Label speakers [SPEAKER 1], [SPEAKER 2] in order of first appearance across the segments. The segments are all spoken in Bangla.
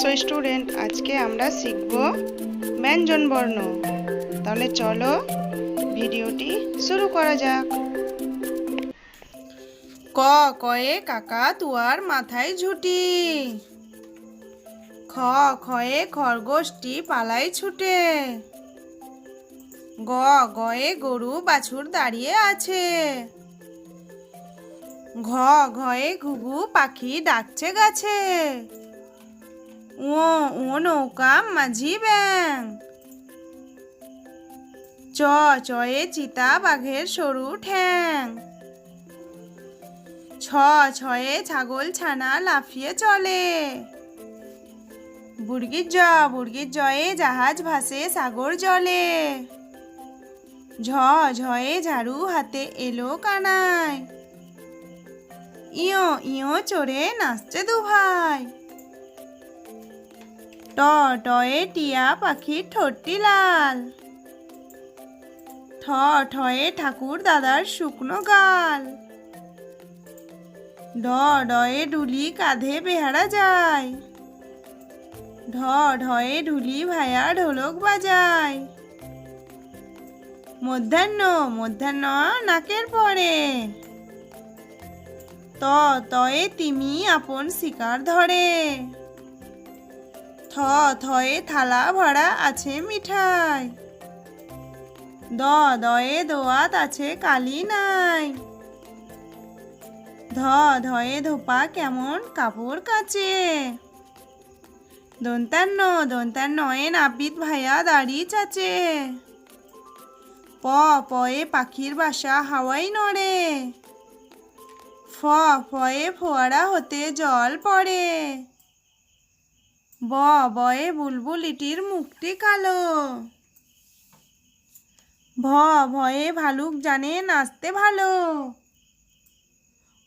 [SPEAKER 1] সো স্টুডেন্ট আজকে আমরা শিখব ব্যঞ্জন বর্ণ তাহলে চলো ভিডিওটি শুরু করা যাক। ক কয়ে কাকা তুয়ার মাথায় ঝুটি। খ খয়ে খরগোশটি পালাই ছুটে। গ, গয়ে গরু বাছুর দাঁড়িয়ে আছে। ঘ, ঘয়ে ঘুঘু পাখি ডাকছে গাছে। ও ও নৌকা মাঝি ব্যাং। চ, চয়ে চিতা বাঘের সরু ঠ্যাং। ছ, ছয়ে ছাগল ছানা লাফিয়ে চলে। বুড়গির জ, বুড়গির জয়ে জাহাজ ভাসে সাগর জলে। ঝ, ঝয়ে ঝাড়ু হাতে এলো কানায়। ইয়ো ইয়ো চড়ে নাচছে দু ভাই ট টয়ে টিয়া পাখির ঠোঁটটি লাল ঠ ঠয়ে ঠাকুর দাদার শুকনো গাল ড ডয়ে ঢুলি কাঁধে বেহারা যায় ঢ ঢয়ে ঢুলি ভায়া ঢোলক বাজায় মধ্যাহ্ন মধ্যাহ্ন নাকের পরে ত, তয়ে তিমি আপন শিকার ধরে। থ, থয়ে থালা ভরা আছে মিঠাই। দ, দয়ে দোয়াত আছে কালি নাই। ধ, ধয়ে ধোপা কেমন কাপড় কাচে। দন্তান্ন, দন্তান্নয়ে নাপিত ভাইয়া দাড়ি চাচে। প, পয়ে পাখির বাসা হাওয়াই নড়ে। ফ, ফয়ে ফোয়ারা হতে জল পড়ে। ব, বয়ে বুলবুলিটির মুখটি কালো। ভ, ভয়ে ভালুক জানে নাচতে ভালো।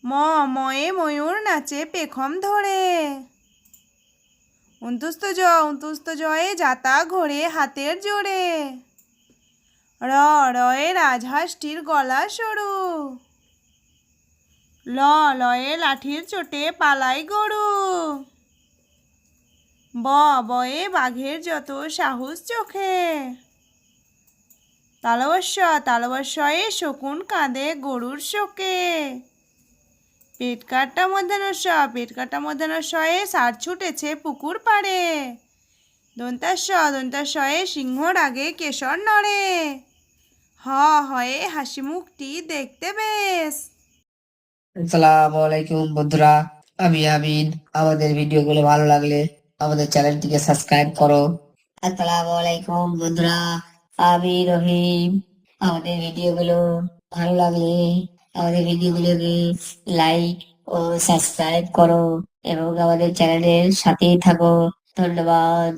[SPEAKER 1] ম, ময়ে ময়ূর নাচে পেখম ধরে। উন্তুস্ত জ উন্তুস্ত জয়ে যাতা ঘোরে হাতের জোরে। র, রয়ে রাজহাঁসটির গলা সরু। ল, লয়ে লাঠির চোটে পালাই গরু। ব, বয়ে বাঘের যত সাহস চোখে। তালবস্য, তালবস্যয়ে শকুন কাঁদে গরুর শোকে। পেট কাটা মধ্যাহ্নস্য, পেট কাটা মধ্যাহ্নস্যয়ে সার ছুটেছে পুকুর পাড়ে। দন্তাস্য, দন্তাস্যয়ে সিংহর আগে কেশর নড়ে। হ, হয়ে হাসি মুখটি দেখতে বেশ।
[SPEAKER 2] আসসালামু আলাইকুম বন্ধুরা, আমি আমিন। আমাদের ভিডিওগুলো ভালো লাগলে আমাদের চ্যানেলটিকে সাবস্ক্রাইব করো। আসসালামু আলাইকুম বন্ধুরা, আমি রহিম। আমাদের ভিডিওগুলো ভালো লাগলে আমাদের ভিডিওগুলোকে লাইক ও সাবস্ক্রাইব করো এবং আমাদের চ্যানেলের সাথেই থাকো। ধন্যবাদ।